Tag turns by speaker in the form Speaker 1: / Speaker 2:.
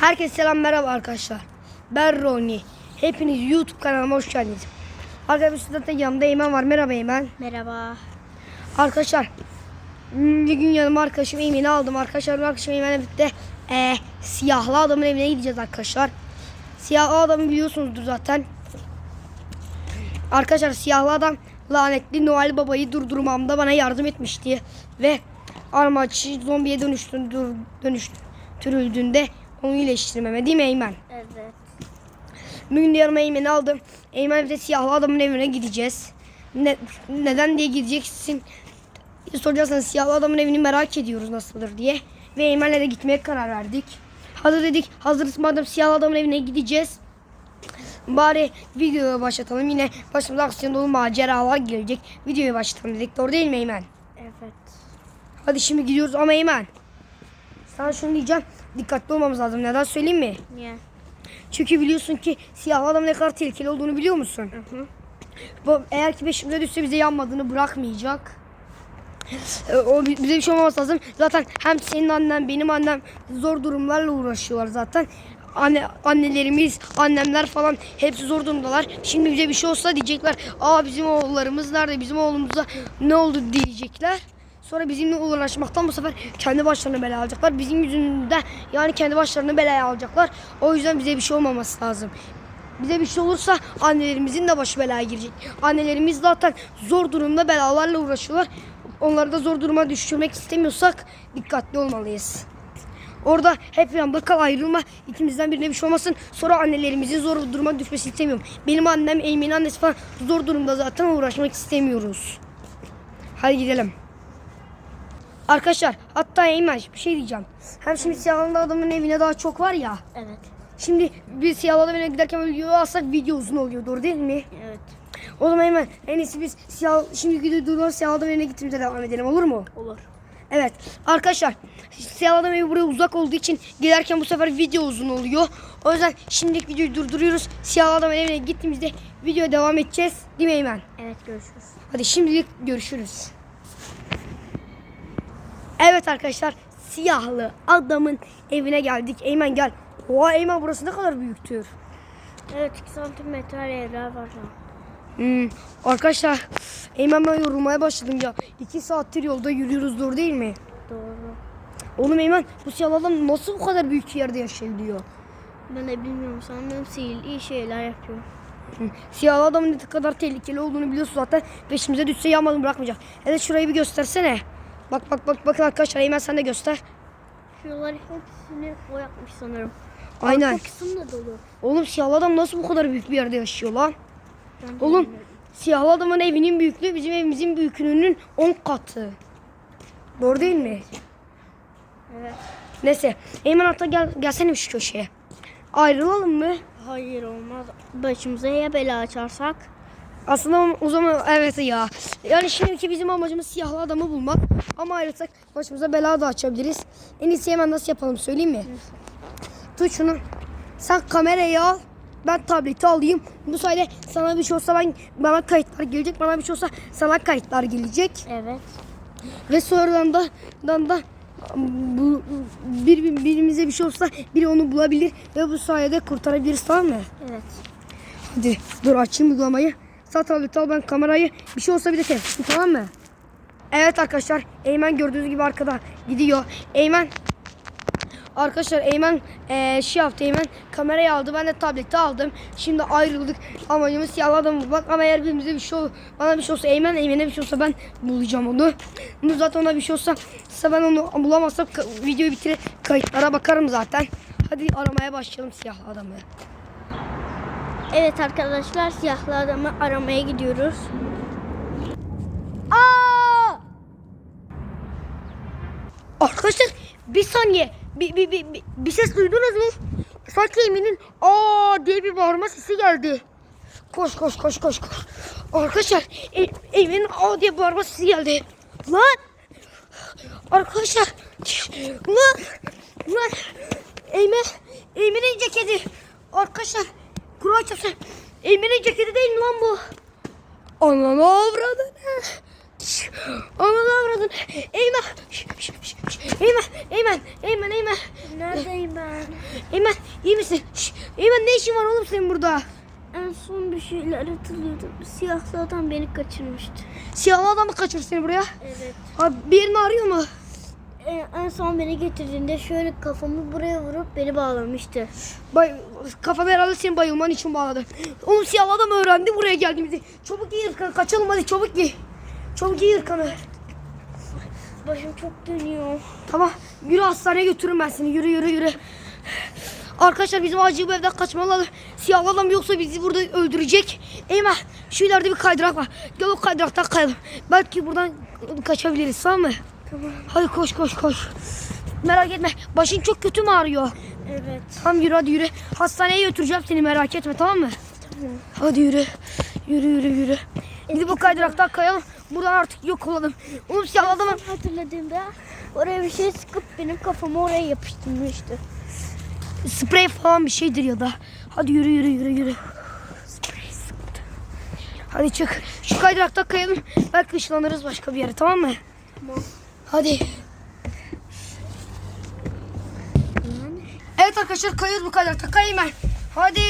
Speaker 1: Herkese selam merhaba arkadaşlar. Ben Roni. Hepiniz YouTube kanalıma hoş geldiniz. Arkadaşlar zaten yanımda Eymen var. Merhaba Eymen.
Speaker 2: Merhaba.
Speaker 1: Arkadaşlar bir gün yanıma arkadaşım Eymen'i aldım. Arkadaşlar arkadaşım Eymen'le birlikte eee, siyahlı adamın evine gideceğiz arkadaşlar. Siyahlı adamı biliyorsunuzdur zaten. Arkadaşlar siyahlı adam lanetli Noel babayı durdurmamda bana yardım etmişti. Ve armaçı zombiye dönüştürdü, dönüştürüldüğünde onu iyileştirmeme değil mi Eymen?
Speaker 2: Evet.
Speaker 1: Bugün de yanıma Eymen'i aldım. Eymen bir de siyahlı adamın evine gideceğiz. Ne, neden diye gideceksin. Soracaksanız siyahlı adamın evini merak ediyoruz nasıldır diye. Ve Eymen'le de gitmeye karar verdik. Hazır dedik. Hazır madem siyahlı adamın evine gideceğiz. Bari videoyu başlatalım. Yine başımıza aksiyon dolu maceralar gelecek. Videoyu başlatalım dedik. Doğru değil mi Eymen?
Speaker 2: Evet.
Speaker 1: Hadi şimdi gidiyoruz ama Eymen. Sana şunu diyeceğim. Dikkatli olmamız lazım. Neden söyleyeyim mi?
Speaker 2: Niye?
Speaker 1: Çünkü biliyorsun ki siyahlı adam ne kadar tehlikeli olduğunu biliyor musun?
Speaker 2: hı.
Speaker 1: Bu, eğer ki peşimize düşse bize yanmadığını bırakmayacak. O bi- bize bir şey olmaması lazım. Zaten hem senin annen benim annem zor durumlarla uğraşıyorlar zaten. Anne, annelerimiz, annemler falan hepsi zor durumdalar. Şimdi bize bir şey olsa diyecekler. Aa bizim oğullarımız nerede? Bizim oğlumuza ne oldu diyecekler. Sonra bizimle uğraşmaktan bu sefer kendi başlarına bela alacaklar. Bizim yüzünden yani kendi başlarına belaya alacaklar. O yüzden bize bir şey olmaması lazım. Bize bir şey olursa annelerimizin de başı belaya girecek. Annelerimiz zaten zor durumda belalarla uğraşıyorlar. Onları da zor duruma düşürmek istemiyorsak dikkatli olmalıyız. Orada hep anda kal ayrılma. ikimizden birine bir şey olmasın. Sonra annelerimizin zor duruma düşmesi istemiyorum. Benim annem, Eymen'in annesi falan zor durumda zaten uğraşmak istemiyoruz. Hadi gidelim. Arkadaşlar hatta Eymen bir şey diyeceğim. Hem şimdi siyahlı adamın evine daha çok var ya.
Speaker 2: Evet.
Speaker 1: Şimdi biz siyahlı adamın evine giderken video alsak video uzun oluyor doğru değil mi?
Speaker 2: Evet.
Speaker 1: O zaman hemen en iyisi biz siyah, şimdi gidiyor durduğumuz siyahlı adamın evine gittiğimizde devam edelim olur mu?
Speaker 2: Olur.
Speaker 1: Evet arkadaşlar siyahlı adam evi buraya uzak olduğu için gelirken bu sefer video uzun oluyor. O yüzden şimdilik videoyu durduruyoruz. Siyahlı adamın evine gittiğimizde videoya devam edeceğiz. Değil mi Eymen?
Speaker 2: Evet görüşürüz.
Speaker 1: Hadi şimdilik görüşürüz. Evet arkadaşlar siyahlı adamın evine geldik. Eymen gel. Oha Eymen burası ne kadar büyüktür.
Speaker 2: Evet 2 santimetre evler var ya.
Speaker 1: Hmm, arkadaşlar Eymen ben yorulmaya başladım ya. İki saattir yolda yürüyoruz doğru değil mi?
Speaker 2: Doğru.
Speaker 1: Oğlum Eymen bu siyahlı adam nasıl bu kadar büyük yerde yaşayabiliyor?
Speaker 2: Ben de bilmiyorum sanırım sihirli iyi şeyler yapıyor.
Speaker 1: Siyahlı adamın ne kadar tehlikeli olduğunu biliyorsun zaten. Peşimize düşse yanmadan bırakmayacak. Hele şurayı bir göstersene. Bak bak bak bakın arkadaşlar Eymen sen de göster.
Speaker 2: Şuraları hepsini o yapmış sanırım.
Speaker 1: Aynen.
Speaker 2: Arka kısım da dolu.
Speaker 1: Oğlum siyahlı adam nasıl bu kadar büyük bir yerde yaşıyor lan?
Speaker 2: Ben
Speaker 1: Oğlum
Speaker 2: bilmiyorum.
Speaker 1: siyahlı adamın evinin büyüklüğü bizim evimizin büyüklüğünün 10 katı. Doğru değil mi?
Speaker 2: Evet.
Speaker 1: Neyse. Eymen hatta gel, gelsene şu köşeye. Ayrılalım mı?
Speaker 2: Hayır olmaz. Başımıza ya bela açarsak.
Speaker 1: Aslında o zaman evet ya. Yani şimdiki bizim amacımız siyahlı adamı bulmak. Ama ayrılsak başımıza bela da açabiliriz. En iyisi hemen nasıl yapalım söyleyeyim mi? Tut şunu. Sen kamerayı al. Ben tableti alayım. Bu sayede sana bir şey olsa ben bana kayıtlar gelecek. Bana bir şey olsa sana kayıtlar gelecek.
Speaker 2: Evet.
Speaker 1: Ve sonradan da, dan da bu, bir- birimize bir şey olsa biri onu bulabilir ve bu sayede kurtarabiliriz tamam mı?
Speaker 2: Evet.
Speaker 1: Hadi dur açayım uygulamayı. Sağ tableti al ben kamerayı. Bir şey olsa bir de telefon tamam mı? Evet arkadaşlar Eymen gördüğünüz gibi arkada gidiyor. Eymen Arkadaşlar Eymen eee şey yaptı Eymen kamerayı aldı ben de tableti aldım. Şimdi ayrıldık amacımız siyahlı bulmak ama eğer birimize bir şey olur bana bir şey olsa Eymen Eymen'e bir şey olsa ben bulacağım onu. Bunu zaten ona bir şey olsa ben onu bulamazsam videoyu bitirir kayıtlara bakarım zaten. Hadi aramaya başlayalım siyahlı adamı.
Speaker 2: Evet arkadaşlar siyahlı adamı aramaya gidiyoruz.
Speaker 1: Aa! Arkadaşlar bir saniye bir, bir, bir, bir, bir ses duydunuz mu? Sanki Emin'in aa diye bir bağırma sesi geldi. Koş koş koş koş koş. Arkadaşlar e, Emin'in aa diye bağırma sesi geldi. Lan! Arkadaşlar lan! Lan! Eymen! Eymen'in ceketi. Arkadaşlar Kur'an çarpsın. Eymen'in ceketi değil mi lan bu? Ananı avradını. Ananı avradını. Eymen. Eymen, Eymen, Eymen, Eymen.
Speaker 2: Neredeyim ben?
Speaker 1: Eymen, iyi misin? Eymen ne işin var oğlum senin burada?
Speaker 2: En son bir şeyler hatırlıyordum. Siyahlı adam beni kaçırmıştı.
Speaker 1: Siyahlı adam mı kaçırdı seni buraya?
Speaker 2: Evet.
Speaker 1: Abi bir yerini arıyor mu?
Speaker 2: En, en son beni getirdiğinde şöyle kafamı buraya vurup beni bağlamıştı.
Speaker 1: Bay, kafana herhalde senin bayılman için bağladı. Oğlum siyahlı adam öğrendi buraya geldiğimizi. Çabuk giy Irkan'ı, kaçalım hadi çabuk giy. Çabuk giy Irkan'ı.
Speaker 2: Başım çok dönüyor.
Speaker 1: Tamam yürü hastaneye götürürüm ben seni yürü yürü yürü. Arkadaşlar bizim acil bu evden kaçmalı. Siyahlı adam yoksa bizi burada öldürecek. Eyvah şu ileride bir kaydırak var. Gel o kaydıraktan kayalım. Belki buradan kaçabiliriz tamam mı?
Speaker 2: Tamam.
Speaker 1: Hadi koş koş koş. Merak etme başın çok kötü mü ağrıyor?
Speaker 2: Evet.
Speaker 1: Tamam yürü hadi yürü. Hastaneye götüreceğim seni merak etme tamam mı?
Speaker 2: Tamam.
Speaker 1: Hadi yürü. Yürü yürü yürü. Gidip o kaydıraktan kayalım. Buradan artık yok olalım. Oğlum siyahlı adamın
Speaker 2: Hatırladığımda oraya bir şey sıkıp benim kafamı oraya yapıştırmıştı.
Speaker 1: Sprey falan bir şeydir ya da. Hadi yürü yürü yürü yürü. Sprey sıktı. Hadi çık. Şu kaydırakta kayalım. Belki ışınlanırız başka bir yere tamam mı?
Speaker 2: Tamam.
Speaker 1: Hadi. Evet arkadaşlar kayıyoruz bu kaydırakta. Kayayım ben. Hadi.